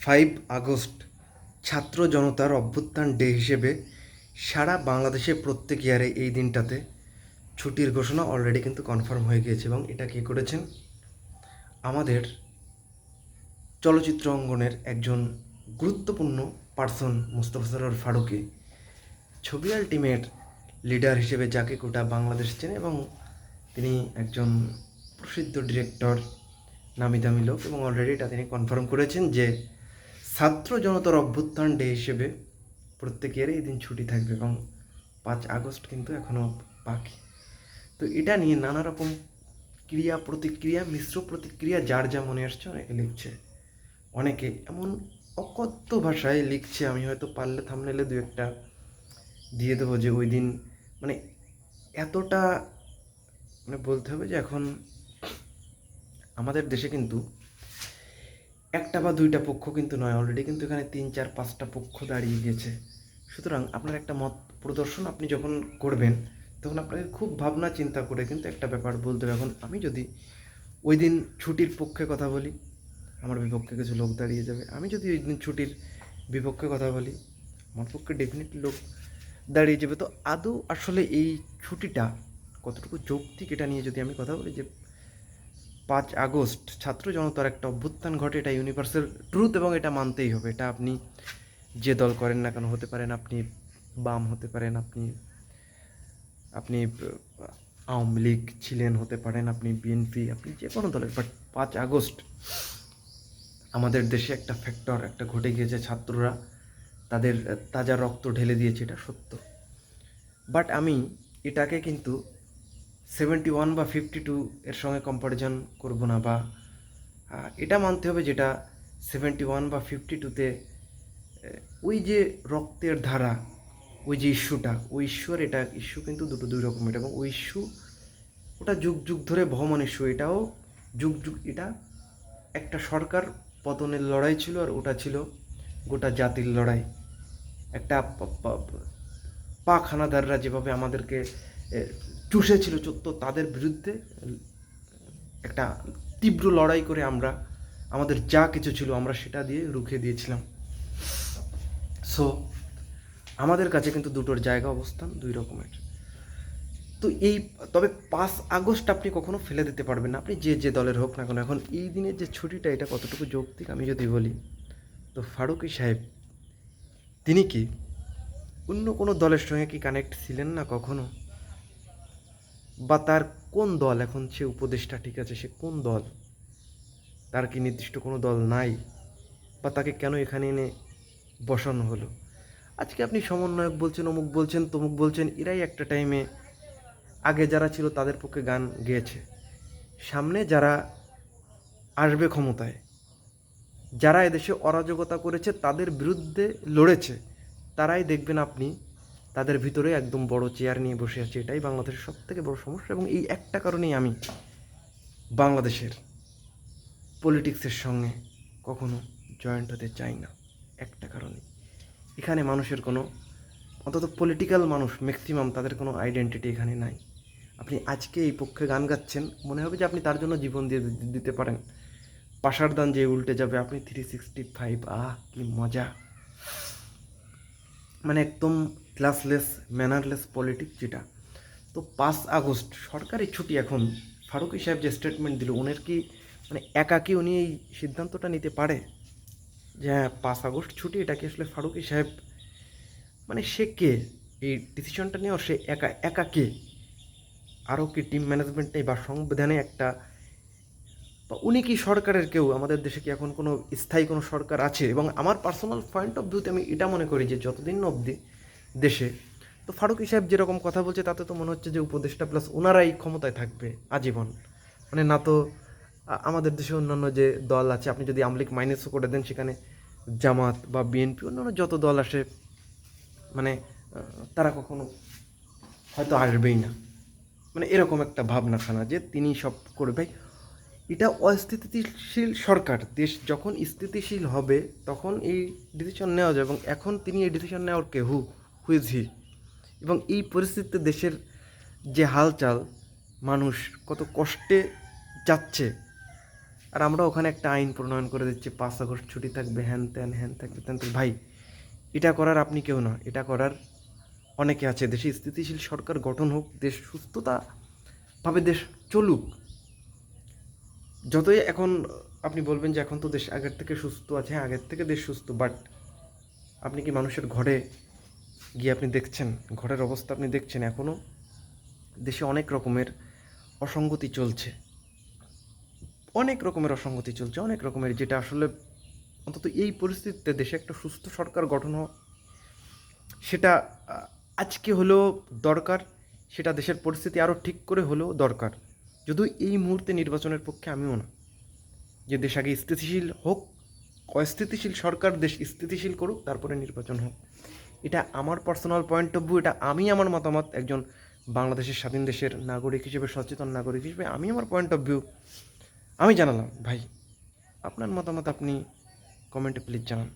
Five August ছাত্র জনতার অভ্যুত্থান ডে হিসেবে সারা বাংলাদেশে প্রত্যেক ইয়ারে এই দিনটাতে ছুটির ঘোষণা অলরেডি কিন্তু কনফার্ম হয়ে গিয়েছে এবং এটা কে করেছেন? আমাদের চলচ্চিত্র অঙ্গনের একজন গুরুত্বপূর্ণ পার্সন মুস্তফা সরোয়ার ফারুকি ছবি আলটিমেট লিডার হিসেবে যাকে গোটা বাংলাদেশ চেনে এবং তিনি একজন প্রসিদ্ধ ডিরেক্টর নামি দামি লোক এবং অলরেডি এটা তিনি কনফার্ম করেছেন যে ছাত্র জনতার অভ্যুত্থান ডে হিসেবে প্রত্যেকের এই দিন ছুটি থাকবে এবং পাঁচ আগস্ট কিন্তু এখনও বাকি। তো এটা নিয়ে নানা রকম ক্রিয়া প্রতিক্রিয়া, মিশ্র প্রতিক্রিয়া যার যা মনে আসছে অনেকে লিখছে। অনেকে এমন অকথ্য ভাষায় লিখছে, আমি হয়তো পারলে থামনেলে দু একটা দিয়ে দেবো যে ওই দিন মানে এতটা মানে বলতে হবে যে এখন আমাদের দেশে কিন্তু একটা বা দুইটা পক্ষ কিন্তু নয় অলরেডি কিন্তু এখানে তিন, চার, পাঁচটা পক্ষ দাঁড়িয়ে গেছে। সুতরাং আপনার একটা মত প্রদর্শন আপনি যখন করবেন, তখন আপনাকে খুব ভাবনা চিন্তা করে কিন্তু একটা ব্যাপার বলতে হবে। এখন আমি যদি ওই দিন ছুটির পক্ষে কথা বলি, আমার বিপক্ষে কিছু লোক দাঁড়িয়ে যাবে। আমি যদি ওই দিন ছুটির বিপক্ষে কথা বলি, আমার পক্ষে ডেফিনেটলি লোক দাঁড়িয়ে যাবে। তো আদৌ আসলে এই ছুটিটা কতটুকু যৌক্তিক এটা নিয়ে যদি আমি কথা বলি যে পাঁচ আগস্ট, ছাত্র জনতার একটা অভ্যুত্থান ঘটে, এটা ইউনিভার্সাল ট্রুথ এবং এটা মানতেই হবে। এটা আপনি যে দল করেন না কেন হতে পারেন, আপনি বাম হতে পারেন, আপনি আপনি আওয়ামী লীগ ছিলেন হতে পারেন, আপনি বিএনপি আপনি যে কোনো দলের। বাট পাঁচ আগস্ট আমাদের দেশে একটা ফ্যাক্টর একটা ঘটে গিয়েছে ছাত্ররা, তাদের তাজা রক্ত ঢেলে দিয়েছে, এটা সত্য। বাট আমি এটাকে কিন্তু সেভেন্টি ওয়ান বা ফিফটি টু এর সঙ্গে কম্পারিজন করব না বা এটা মানতে হবে যেটা সেভেন্টি ওয়ান বা ফিফটি টুতে ওই যে রক্তের ধারা, ওই যে ইস্যুটা ওই ইস্যু আর এটা ইস্যু কিন্তু দুটো দুই রকমের। এবং ওই ইস্যু ওটা যুগ যুগ ধরে বহমান ইস্যু এটাও যুগ যুগ, এটা একটা সরকার পতনের লড়াই ছিল আর ওটা ছিল গোটা জাতির লড়াই। একটা প- প- পাক হানাদাররা যেভাবে আমাদেরকে চুষেছিল তো তাদের বিরুদ্ধে একটা তীব্র লড়াই করে আমরা, আমাদের যা কিছু ছিল আমরা সেটা দিয়ে রুখে দিয়েছিলাম। সো আমাদের কাছে কিন্তু দুটোর জায়গা অবস্থান দুই রকমের। তো এই, তবে পাঁচ আগস্ট আপনি কখনো ফেলে দিতে পারবেন না, আপনি যে যে দলের হোক না কেন, এখন এই দিনের যে ছুটিটা, এটা কতটুকু যৌক্তিক আমি যদি বলি, তো ফারুকি সাহেব, তিনি কি অন্য কোনো দলের সঙ্গে কি কানেক্ট ছিলেন না কখনো? বা তার কোন দল, এখন সে উপদেষ্টা ঠিক আছে, সে কোন দল? তার কি নির্দিষ্ট কোনো দল নাই? বা তাকে কেন এখানে এনে বসানো হলো? আজকে আপনি সমন্বয়ক বলছেন, অমুক বলছেন, তমুক বলছেন, এরাই একটা টাইমে আগে যারা ছিল তাদের পক্ষে গান গেয়েছে। সামনে যারা আসবে ক্ষমতায়, যারা এদেশে অরাজকতা করেছে, তাদের বিরুদ্ধে লড়েছে, তারাই দেখবেন আপনি তাদের ভিতরে একদম বড় চেয়ার নিয়ে বসে আছে। এটাই বাংলাদেশের সব থেকে বড় সমস্যা এবং এই একটা কারণেই আমি বাংলাদেশের পলিটিক্সের সঙ্গে কখনো জয়েন্ট হতে চাই না। একটা কারণে এখানে মানুষের কোনো, অন্তত পলিটিক্যাল মানুষ ম্যাক্সিমাম তাদের কোনো আইডেন্টিটি এখানে নাই। আপনি আজকে এই পক্ষে গান গাচ্ছেন, মনে হবে যে আপনি তার জন্য জীবন দিয়ে দিতে পারেন। পাশার দান যে উল্টে যাবে, আপনি থ্রি সিক্সটি ফাইভ আহ, কি মজা। মানে একদম ক্লাসলেস ম্যানারলেস পলিটিক্স যেটা। তো পাঁচ আগস্ট সরকারি ছুটি এখন। ফারুকি সাহেব যে স্টেটমেন্ট দিল ওনার কি মানে একা কি উনি এই সিদ্ধান্তটা নিতে পারে? যে হ্যাঁ পাঁচ আগস্ট ছুটি, এটা কি আসলে ফারুকি সাহেব মানে সে কে? এই ডিসিশনটা নেওয়ার সে একা একা কে আরও কি টিম ম্যানেজমেন্ট নেই বা সংবিধানে একটা বা উনি কি সরকারের কেউ? আমাদের দেশে কি এখন কোনো স্থায়ী কোনো সরকার আছে? এবং আমার পার্সোনাল পয়েন্ট অফ ভিউতে আমি এটা মনে করি যে যতদিন অবধি দেশে, তো ফারুকি সাহেব যেরকম কথা বলছে, তাতে তো মনে হচ্ছে যে উপদেষ্টা প্লাস ওনারাই ক্ষমতায় থাকবে আজীবন। মানে না তো আমাদের দেশে অন্যান্য যে দল আছে, আপনি যদি আমলিক মাইনাসও করে দেন, সেখানে জামাত বা বিএনপি, অন্যান্য যত দল আসে মানে তারা কখনো হয়তো আসবেই না। মানে এরকম একটা ভাবনা ভাবনাখানা যে তিনি সব করবে। এটা অস্থিতিশীল সরকার। দেশ যখন স্থিতিশীল হবে, তখন এই ডিসিশন নেওয়া যায় এবং এখন তিনি এই ডিসিশন নেওয়ার কে হু হুইজ হি। এবং এই পরিস্থিতিতে দেশের যে হালচাল, মানুষ কত কষ্টে যাচ্ছে। আর আমরা ওখানে একটা আইন প্রণয়ন করে দিচ্ছি, পাঁচ আগস্ট ছুটি থাকবে, হ্যান ত্যান, হ্যান থাকবে, ত্যান ভাই, এটা করার আপনি কেউ না, এটা করার অনেকে আছে। দেশে স্থিতিশীল সরকার গঠন হোক, দেশ সুস্থতা ভাবে দেশ চলুক। যতই এখন আপনি বলবেন যে এখন তো দেশ আগের থেকে সুস্থ আছে হ্যাঁ আগের থেকে দেশ সুস্থ বাট আপনি কি মানুষের ঘরে গিয়ে আপনি দেখছেন? ঘরের অবস্থা আপনি দেখছেন? এখনও দেশে অনেক রকমের অসঙ্গতি চলছে। অনেক রকমের অসঙ্গতি চলছে, অনেক রকমের, যেটা আসলে অন্তত এই পরিস্থিতিতে দেশে একটা সুস্থ সরকার গঠন হওয়া সেটা আজকে হলেও দরকার, সেটা দেশের পরিস্থিতি আরও ঠিক করে হলেও দরকার। যদিও এই মুহূর্তে নির্বাচনের পক্ষে আমিও না। যে দেশ আগে স্থিতিশীল হোক, অস্থিতিশীল সরকার দেশ স্থিতিশীল করুক, তারপরে নির্বাচন হোক। এটা আমার পার্সোনাল পয়েন্ট অফ ভিউ এটা আমি আমার মতামত একজন বাংলাদেশের স্বাধীন দেশের নাগরিক হিসেবে, সচেতন নাগরিক হিসেবে, আমি আমার পয়েন্ট অফ ভিউ আমি জানালাম। ভাই, আপনার মতামত আপনি কমেন্টে প্লিজ জানান।